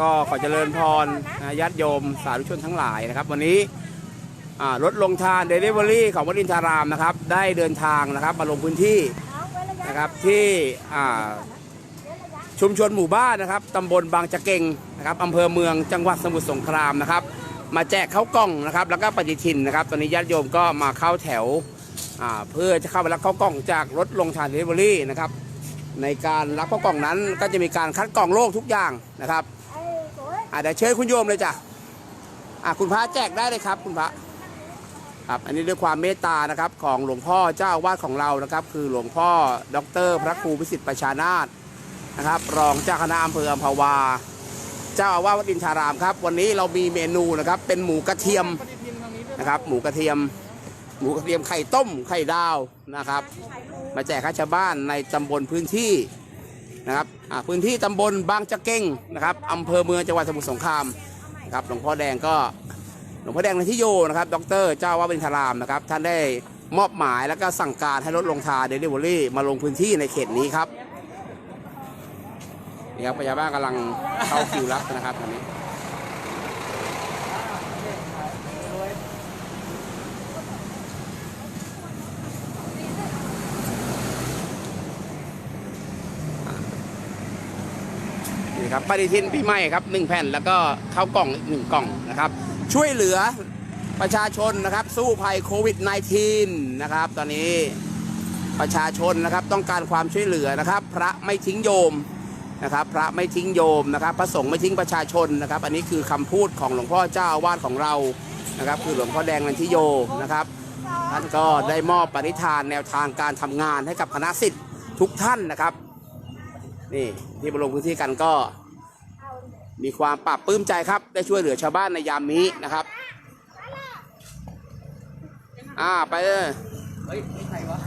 ก็ขอเจริญพรญาติโยมสาธุชนทั้งหลายนะครับ วันนี้รถลงทานเดลิเวอรี่ของวัดอินทารามนะครับ ได้เดินทางนะครับมาลงพื้นที่นะครับที่ชุมชนหมู่บ้านนะครับตำบลบางจะเกงนะครับอำเภอเมืองจังหวัดสมุทรสงครามนะครับ มาแจกข้าวกล้องนะครับ แล้วก็ปฏิทินนะครับ ตอนนี้ญาติโยมก็มาเข้าแถวเพื่อจะเข้าไปรับข้าวกล้องจากรถลงทานเดลิเวอรี่นะครับในการรับข้าวกล่องนั้นก็จะมีการคัดกรองโรคทุกอย่างนะครับ อาจจะเดี๋ยวเชิญคุณโยมเลยจ้ะอะคุณพระแจกได้เลยครับ คุณพระครับอันนี้ด้วยความเมตตานะครับของหลวงพ่อเจ้าอาวาสของเรานะครับ คือหลวงพ่อดร พระครูพิสิทธิ์ประชานาตนะครับ รองเจ้าคณะอำเภออัมพวา เจ้าอาวาสวัดอินทารามครับ วันนี้เรามีเมนูนะครับ เป็นหมูกระเทียมนะครับ หมูกระเทียม หมูกระเทียมไข่ต้มไข่ดาวนะครับ มาแจกให้ชาวบ้านในตำบลพื้นที่ นะครับพื้นที่ตำบลบางจะเก้งนะครับอำเภอเมืองจังหวัดสมุทรสงครามนะครับหลวงพ่อแดงก็หลวงพ่อแดงในที่โยนะครับดรเจ้าว่าเป็นทารามนะครับท่านได้มอบหมายแล้วก็สั่งการให้รถลงทาเดลิเวอรี่มาลงพื้นที่ในเขตนี้ครับนี่ครับประชากำลังเข้าคิวรับนะครับตอนนี้ ครับปฏิทินปีใหม่ครับหนึ่งแผ่นแล้วก็ข้าวกล่องอีกหนึ่งกล่องนะครับ ช่วยเหลือประชาชนนะครับ สู้ภัยโควิด -19 นะครับ ตอนนี้ประชาชนนะครับต้องการความช่วยเหลือนะครับ พระไม่ทิ้งโยมนะครับ พระไม่ทิ้งโยมนะครับ พระสงฆ์ไม่ทิ้งประชาชนนะครับ อันนี้คือคำพูดของหลวงพ่อเจ้าอาวาสของเรานะครับ คือหลวงพ่อแดงนันทิโยนะครับท่านก็ได้มอบปณิธานแนวทางการทำงานให้กับคณะสิทธิ์ทุกท่านนะครับ นี่ที่มาลงพื้นที่กันก็ มีความปรับปลื้มใจครับ ได้ช่วยเหลือชาวบ้านในยามนี้นะครับ อ่าไปเลยเฮ้ยไม่ใครวะ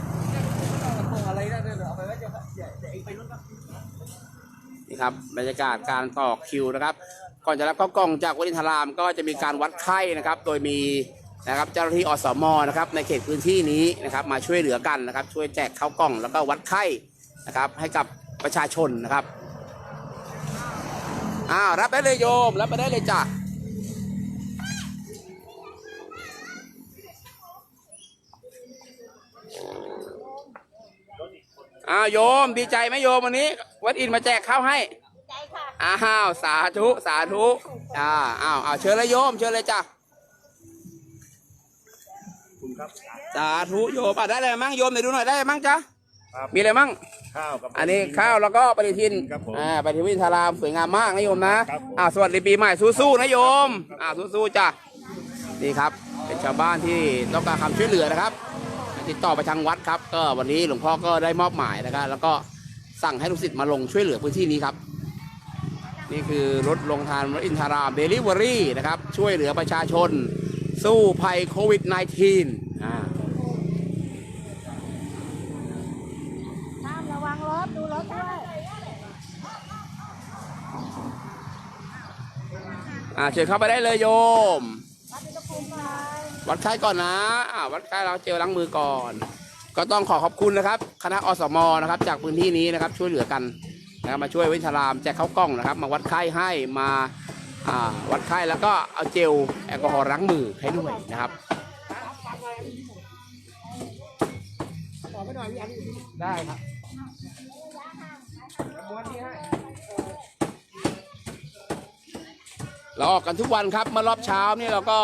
ตรงอะไรนะเดี๋ยเอาไปไว้เดี๋ยวเดี๋ยวเองไปรุ่นนะนี่ครับบรรยากาศการต่อคิวนะครับ ก่อนจะรับข้ากล่องจากวัดอินทรามก็จะมีการวัดไข้นะครับ โดยมีนะครับเจ้าหน้าที่อสมนะครับ ในเขตพื้นที่นี้นะครับ มาช่วยเหลือกันนะครับ ช่วยแจกข้าวกล่องแล้วก็วัดไข้นะครับ ให้กับประชาชนนะครับ อ้าวรับได้เลยโยม รับไปได้เลยจ้ะอ้าวโยมดีใจไหมโยมวันนี้ วัดอินมาแจกข้าวให้ใจค่ะอ้าวสาธุสาธุอ่าอ้าวอ้าวเชิญเลยโยม เชิญเลยจ้ะคุณครับสาธุโยมอะได้อะไรมั่งโยมเดี๋ยวดูหน่อยได้อะไรมั่งจ๊ะ ครับ มีอะไรมั่ง ข้าวกับ อันนี้ข้าวแล้วก็ปฏิทิน ครับผมอ่าปฏิทินทารามสวยงามมากนะโยมนะ ครับอ่าสวัสดีปีใหม่สู้ๆนะโยม อ่าสู้ๆจ้ะ นี่ครับ เป็นชาวบ้านที่ต้องการความช่วยเหลือนะครับติดต่อไปทางวัดครับ ก็วันนี้หลวงพ่อก็ได้มอบหมายนะครับ แล้วก็สั่งให้ลูกศิษย์มาลงช่วยเหลือพื้นที่นี้ครับ นี่คือรถลงทานรถอินทารามเดลิเวอรี่นะครับ ช่วยเหลือประชาชน สู้ภัยโควิด -19 อ่า ห้ามระวัง รถด้วยอ่าเชิญเข้าไปได้เลยโยม วัดไข้ก่อนนะอ่าวัดไข้เราเจลล้างมือก่อน ก็ต้องขอขอบคุณนะครับ คณะอสมนะครับ จากพื้นที่นี้นะครับ ช่วยเหลือกันนะครับมาช่วยวิทยารามแจกข้าวกล้องนะครับ มาวัดไข้ให้มาอ่าวัดไข้แล้วก็เอาเจลแอลกอฮอล์ล้างมือให้ด้วยนะครับได้ครับ เราออกกันทุกวันครับมื่อรอบเช้านี่เราก็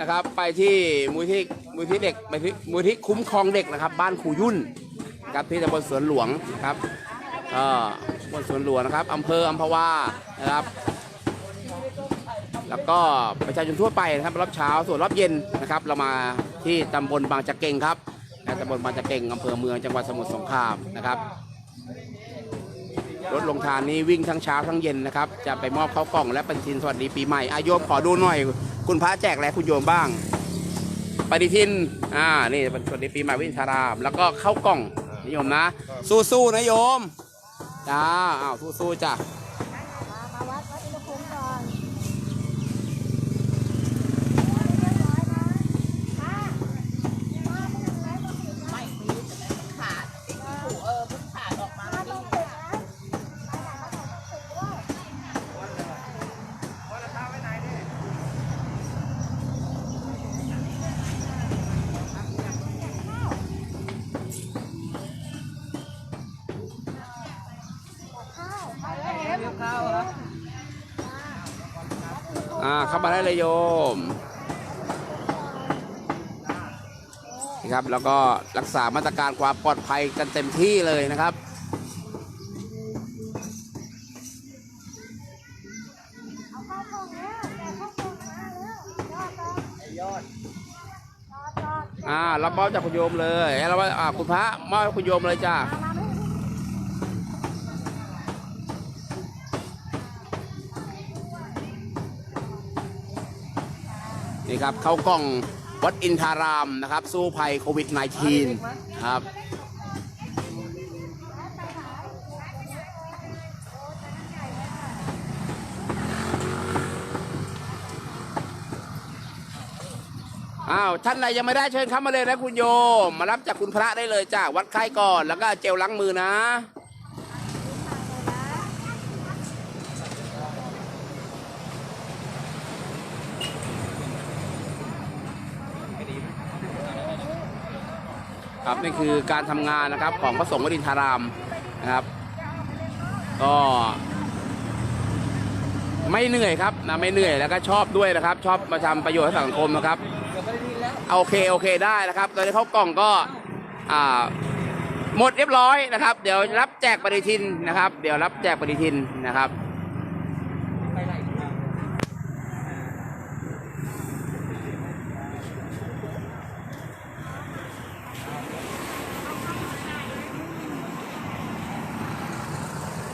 นะครับไปที่มูลที่มูลที่เด็กไปที่มูลที่คุ้มครองเด็กนะครับ บ้านครูยุ่นครับที่ตำบลสวนหลวงครับก็ตำบลสวนหลวงนะครับอำเภออัมพวานะครับ แล้วก็ประชาชนทั่วไปนะครับรอบเช้าส่วนรอบเย็นนะครับ เรามาที่ตำบลบางจะเก่งครับนตำบลบางจะเก่งอำเภอเมืองจังหวัดสมุทรสงครามนะครับ รถลงทานนี้วิ่งทั้งเช้าทั้งเย็นนะครับ จะไปมอบข้าวกล่องและปฏิทินสวัสดีปีใหม่อายมขอดูหน่อย คุณพระแจกอะไรคุณโยมบ้าง ปฏิทิน อ่า นี่เป็นสวัสดีปีใหม่วินทาราม แล้วก็ข้าวกล่องนิยมนะ สู้ๆนะโยม จ้า อ้าว สู้ๆจ้ะ อ่าเข้ามาได้เลยโยมนี่ครับแล้วก็รักษามาตรการความปลอดภัยกันเต็มที่เลยนะครับอาเข้ากล่องแล้วแกะเข้ามาแล้วยอดต่อยอดจารับจากคุณโยมเลยแล้วว่าอ่าคุณพระมอบให้คุณโยมเลยจ้า นี่ครับเข้ากล้องวัดอินทารามนะครับ สู้ภัยโควิด -19 ครับอ้าวท่านไหนยังไม่ได้เชิญเข้ามาเลยนะคุณโยม มารับจากคุณพระได้เลยจ้าวัดไข้ก่อนแล้วก็เจลล้างมือนะ ครับนี่คือการทำงานนะครับของพระสงฆ์วดินทารามนะครับ ก็ไม่เหนื่อยครับนะไม่เหนื่อยแล้วก็ชอบด้วยนะครับ ชอบมาทำประโยชน์ให้สังคมนะครับเดี๋ยวไม่ได้ยินแล้วโอเคโอเคได้นะครับตอนนี้เขากล่องก็อ่าหมดเรียบร้อยนะครับ เดี๋ยวรับแจกปฏิทินนะครับ เดี๋ยวรับแจกปฏิทินนะครับ ไปไหนครับ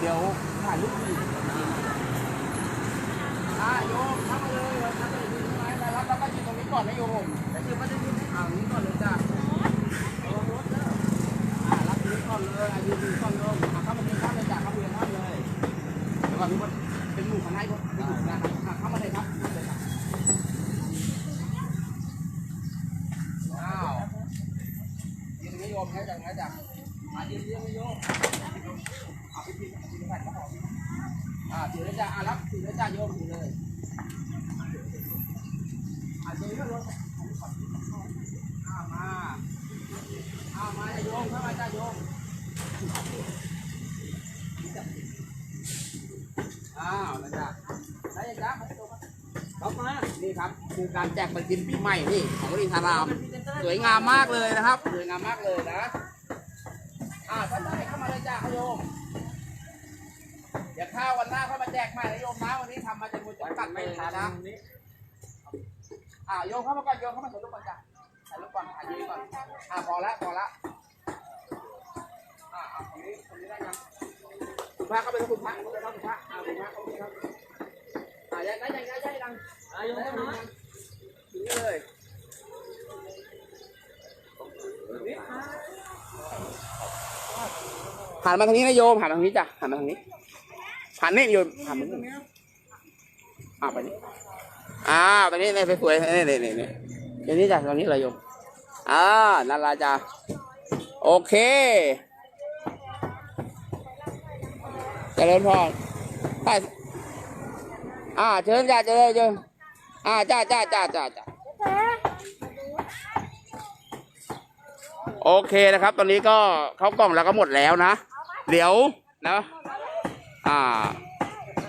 เดี๋ยวถ่ายรูปอีกอ่าโยมทำมาเลยทำมาเลยใช่ไหมแต่รับแล้ว ก่อนนะโยมแต่ยืนมาจะยืนอ่าตรงนี้ก่อนเลยจ้ะระวังรถเด้ออ่ารับนี้ก่อนเลยอายืนตรงนี้ก่อนโยอ่าเข้ามาเรียนข้ามเลยจ้ะเข้ามาเรียนข้ามเลยเดี๋ยวก่อนพี่ว่าเป็นหมู่คณะก่อนเป็นหมู่คณะครับอ่าเข้ามาเลยครับเข้ามาเลยครับอ้าวยืนตรงนี้โยมให้จังให้จังอ่ายืนยืนโยมอ่าพี่พี่พี่พี่พี่พี่อ่าถือเลยจ้ะอ่ารับถือเลยจ้ะโยมถือเลย นี่ครับคือการแจกปฏิทินปีใหม่นี่ของวรินทาราม สวยงามมากเลยนะครับสวยงามมากเลยนะอ่าท่านใดเข้ามาเลยจ้ะโยมเดี๋ยวข้าววันหน้าค่อยมาแจกใหม่นะโยมนะวันนี้ทำมาจนหมดจัดไม่ทันนะ อ่าโยมเข้ามาก่อนโยมเข้ามาถ่ายรูปก่อนจ้ะถ่ายรูปก่อนอะยืนก่อนอ่าพอละพอละอ่าอ่าคนนี้คนนี้ได้ยังคุณพระเข้าไปแล้วคุณพระเข้าไปแล้วคุณพระอ่าคุณพระเข้าไปครับอ่าได้ได้ยังได้ได้ยังอายด้เท่ายังนั้นถึงนี่เลยหันมาทางนี้นะโยมหันมาทางนี้จ้ะหันมาทางนี้หันนี่โยมหันมาทางนี้อ่าไปนี่ อ่าตรงนี้นี่สวยๆนี่นี่นี่นี่เดี๋ยวนี้จ้ะตรงนี้เลยโยมอ่านั่นละจ้ะโอเคเจริญพรไปอ่าเชิญจ้ะเจริญเชิญอ่าจ้าจ้าจ้าจ้าจ้าโอเคนะครับ ตอนนี้ก็เข้ากล่องแล้วก็หมดแล้วนะ เดี๋ยวนะอ่า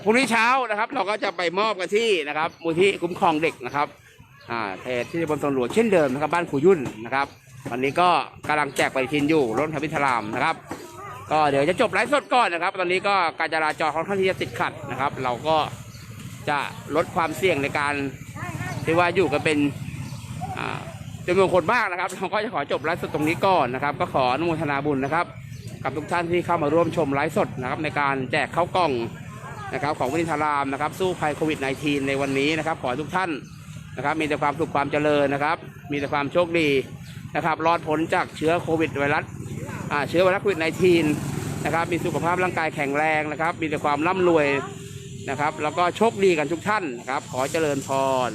รุ่งนี้เช้านะครับ เราก็จะไปมอบกันที่นะครับมูลที่คุ้มครองเด็กนะครับอ่าเทศที่บนตำรวจเช่นเดิมนะครับบ้านครูยุ่นนะครับวันนี้ก็กำลังแจกปทินอยู่รถพระพิธรามนะครับ ก็เดี๋ยวจะจบไลฟ์สดก่อนนะครับ ตอนนี้ก็การจราจรค่อนข้างที่จะติดขัดนะครับ เราก็จะลดความเสี่ยงในการที่ว่าอยู่กันเป็นจำนวนคนมากนะครับเราก็จะขอจบไลฟ์สดตรงนี้ก่อนนะครับ ก็ขออนุโมทนาบุญนะครับ กับทุกท่านที่เข้ามาร่วมชมไลฟ์สดนะครับในการแจกข้าวกล่อง นะครับของวินิธารามนะครับสู้ภัยโควิด -19 ในวันนี้นะครับขอทุกท่านนะครับมีแต่ความสุขความเจริญนะครับ มีแต่ความโชคดีนะครับรอดพ้นจากเชื้อโควิดไวรัสเชื้อไวรัสโควิด -19 นะครับมีสุขภาพร่างกายแข็งแรงนะครับ มีแต่ความร่ำรวยนะครับ แล้วก็โชคดีกันทุกท่านนะครับ ขอเจริญพร